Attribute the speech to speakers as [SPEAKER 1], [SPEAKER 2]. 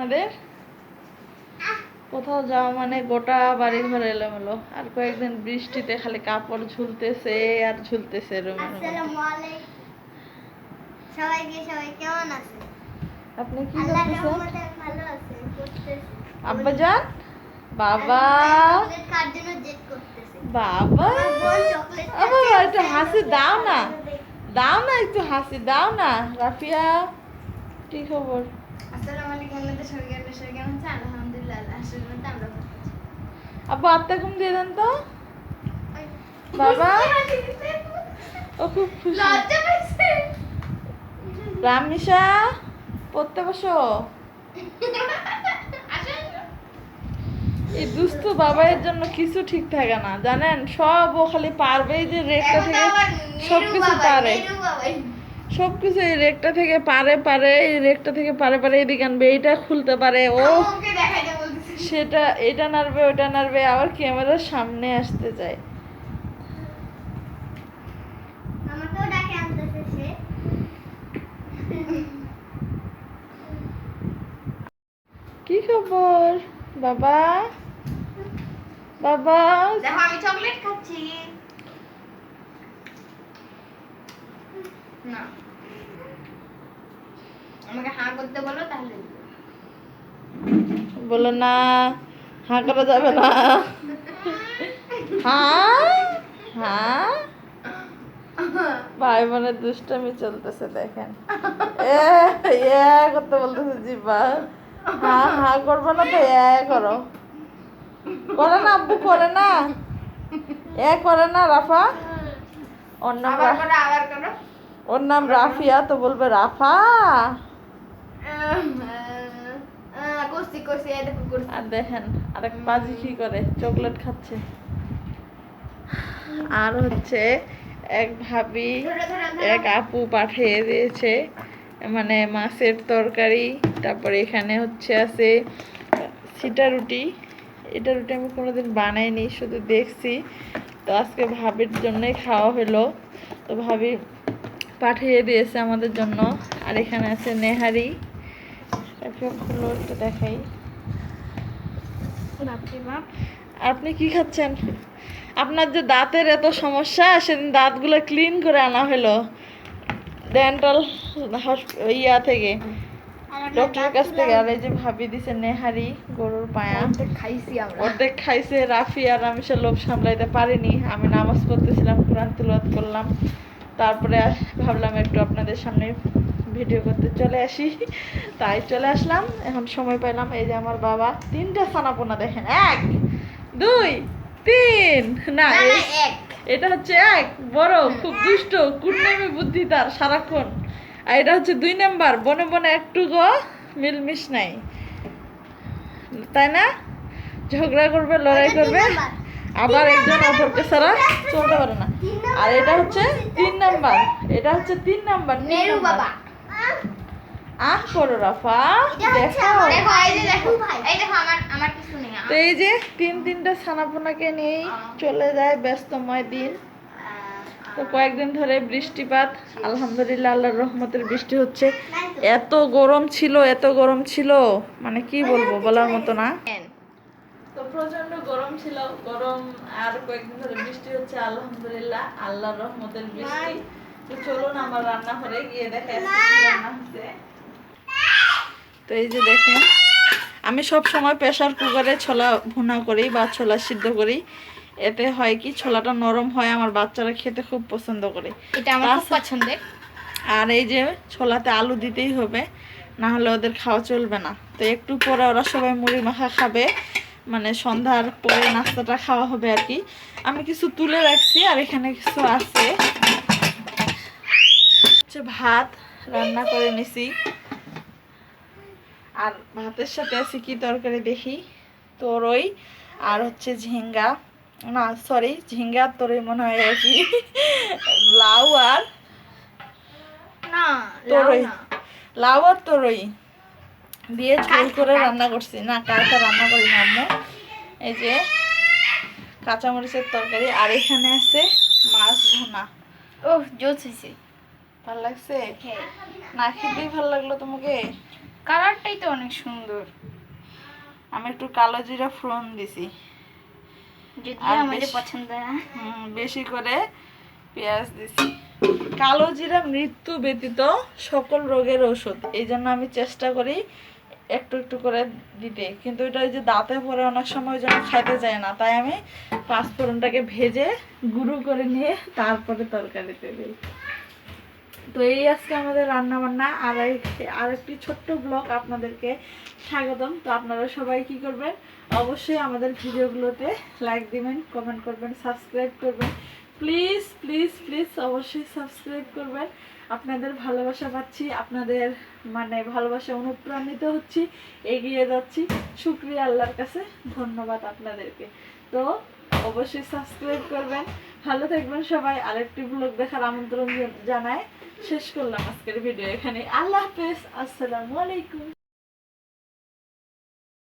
[SPEAKER 1] আপনাদের? কোথাও যাওয়া মানে গোটা বাড়ি ঘর এলোমেলো। আর কয়েকদিন বৃষ্টিতে খালি কাপড় ঝুলতেছে আর ঝুলতেছে রুমের
[SPEAKER 2] সবাইকে সবাই কেমন আছে
[SPEAKER 1] আপনি কি করতেছেন? আব্বা যান বাবা? বাবা? একটু হাসি দাও না দাও না একটু হাসি দাও না। রাফিয়া কি খবর?
[SPEAKER 2] আসসালামু আলাইকুম আপনাদের সবাই কেমন কেমন আছে আলহামদুলিল্লাহ আল্লাহর আমরা ভালো
[SPEAKER 1] আত্মা ঘুম দিয়ে দেন তো। বাবা। ও খুব খুশি। রামিশা পড়তে বসো। এই দুস্থ বাবাইয়ের জন্য কিছু ঠিক থাকে না জানেন? সব ও খালি পারবে যে
[SPEAKER 2] এখন
[SPEAKER 1] থেকে সব কিছু পারে। সব কিছু এই রেকটা থেকে পারে পারে এই রেকটা থেকে পারে পারে এদিকে আনবে এইটা খুলতে পারে ও। সেটা এটা নাড়বে ওটা নাড়বে আবার ক্যামেরার সামনে আসতে চায়। কি খবর? বাবা? বাবা?
[SPEAKER 2] দেখো আমি চকলেট খাচ্ছি। না। আমাকে হাঁ করতে বলো তাহলে
[SPEAKER 1] বলো না হাঁ করা যাবে না। হ্যাঁ হ্যাঁ ভাই বোনের দুষ্টামি চলতেছে দেখেন। এ করতে বলতেছে জিবা হ্যাঁ হ্যাঁ করব না তো এ করো। করে না আব্বু করে না। এ করে না রাফা। ওর নাম ওর নাম রাফিয়া তো বলবে রাফা।
[SPEAKER 2] করছি করছি এই দেখো করছি
[SPEAKER 1] আর দেখেন আরেক বাজি কি করে? চকলেট খাচ্ছে। আর হচ্ছে এক ভাবি এক আপু পাঠিয়ে দিয়েছে মানে মাছের তরকারি তারপরে এখানে হচ্ছে আছে সিটা রুটি। এটা রুটি আমি কোনোদিন বানাইনি শুধু দেখছি। তো আজকে ভাবির জন্যই খাওয়া হলো। তো ভাবি পাঠিয়ে দিয়েছে আমাদের জন্য। আর এখানে আছে নেহারি। একটু দেখাই। আপনি কি খাচ্ছেন? আপনার যে দাঁতের এত সমস্যা সেদিন দাঁতগুলো ক্লিন করে আনা হলো। ডেন্টাল ইয়া থেকে ডক্টরের কাছ থেকে আর এই যে ভাবি দিছে নেহারি গরুর পায়া।
[SPEAKER 2] খাইছি আমরা।
[SPEAKER 1] অর্ধেক খাইছে রাফি আর আমি সে লোভ সামলাইতে পারিনি। আমি নামাজ পড়তেছিলাম কোরআন তুলাত করলাম। তারপরে ভাবলাম একটু আপনাদের সামনে ভিডিও করতে চলে আসি। তাই চলে আসলাম। এখন সময় পেলাম এই যে আমার বাবা। তিনটা ছানাপোনা দেখেন। এক দুই তিন। না এটা হচ্ছে এক। বড় খুব দুষ্ট কুটনামি বুদ্ধি তার সারাক্ষণ। আর এটা হচ্ছে দুই নাম্বার। বনে বনে একটু গো মিলমিশ নাই। তাই না? ঝগড়া করবে লড়াই করবে। আবার একজন অপরকে ছাড়া চলতে পারে না। আর এটা হচ্ছে তিন নাম্বার। এটা হচ্ছে তিন নাম্বার।
[SPEAKER 2] বাবা।
[SPEAKER 1] আহ করো রাফা দেখো।
[SPEAKER 2] দেখো এই দেখো আমার আমার কিছু নেই
[SPEAKER 1] তো এই যে তিন তিনটা ছানাপোনাকে নিয়েই চলে যায় ব্যস্তময় দিন। তো কয়েকদিন ধরে বৃষ্টিপাত আলহামদুলিল্লাহ আল্লাহর রহমতের বৃষ্টি হচ্ছে। এত গরম ছিল এত গরম ছিল মানে কি বলব বলার মতো না। তো প্রচণ্ড গরম ছিল গরম আর কয়েকদিন ধরে বৃষ্টি হচ্ছে আলহামদুলিল্লাহ আল্লাহর রহমতের বৃষ্টি। তো চলুন আমার রান্নাঘরে গিয়ে দেখে রান্না হচ্ছে। তো এই যে দেখেন আমি সব সময় প্রেসার কুকারে ছোলা ভুনা করি বা ছোলা সিদ্ধ করি। এতে হয় কি ছোলাটা নরম হয় আমার বাচ্চারা খেতে খুব পছন্দ করে।
[SPEAKER 2] এটা আমার খুব। পছন্দের।
[SPEAKER 1] আর এই যে ছোলাতে আলু দিতেই হবে না হলে ওদের খাওয়া চলবে না। তো একটু পরে ওরা সবাই মুড়ি মাখা খাবে মানে সন্ধ্যার পরে নাস্তাটা খাওয়া হবে আর কি। আমি কিছু তুলে রাখছি আর এখানে কিছু আছে। ভাত রান্না করে নিছি। আর ভাতের সাথে আছে কি তরকারি দেখি? তরই আর হচ্ছে ঝিঙ্গা। না সরি ঝিঙ্গা তরই মনে হয় আর কি। লাউ আর
[SPEAKER 2] না
[SPEAKER 1] তরই। লাউ আর তরই। দিয়ে ঝোল করে রান্না করছি। না কালকে রান্না করি না আম্মু। এই যে কাঁচামরিচের তরকারি। আর এখানে আছে মাছ ভুনা।
[SPEAKER 2] ও জোস হয়েছে
[SPEAKER 1] ভালো লাগছে?
[SPEAKER 2] হ্যাঁ।
[SPEAKER 1] না খেতেই ভালো লাগল তোমাকে?
[SPEAKER 3] কালারটাই তো অনেক সুন্দর।
[SPEAKER 1] আমি একটু কালো জিরা ফোড়ন দিছি।
[SPEAKER 3] পছন্দ
[SPEAKER 1] বেশি করে পেঁয়াজ দিছি। কালো জিরা মৃত্যু ব্যতীত সকল রোগের ওষুধ এই জন্য আমি চেষ্টা করি একটু একটু করে দিতে। কিন্তু এটা ওই যে দাঁতে পরে অনেক সময় যেন খাইতে যায় না। তাই আমি পাঁচফোড়নটাকে ভেজে গুঁড়ো করে নিয়ে তারপরে তরকারিতে দিই। তো এই আজকে আমাদের রান্না বান্না আর আর একটি ছোট্ট ব্লগ আপনাদেরকে স্বাগতম। তো আপনারা সবাই কি করবেন? অবশ্যই আমাদের ভিডিওগুলোতে লাইক দিবেন কমেন্ট করবেন সাবস্ক্রাইব করবেন। প্লিজ প্লিজ প্লিজ অবশ্যই সাবস্ক্রাইব করবেন। আপনাদের ভালোবাসা পাচ্ছি, আপনাদের মানে ভালোবাসা অনুপ্রাণিত হচ্ছি, এগিয়ে যাচ্ছি। শুক্রিয়া আল্লাহর কাছে, ধন্যবাদ আপনাদেরকে। তো অবশ্যই সাবস্ক্রাইব করবেন। ভালো থাকবেন সবাই। আরেকটি ব্লগ দেখার আমন্ত্রণ জানায় শেষ করলাম আজকের ভিডিও এখানে। আল্লাহ হাফেজ। আসসালামু আলাইকুম।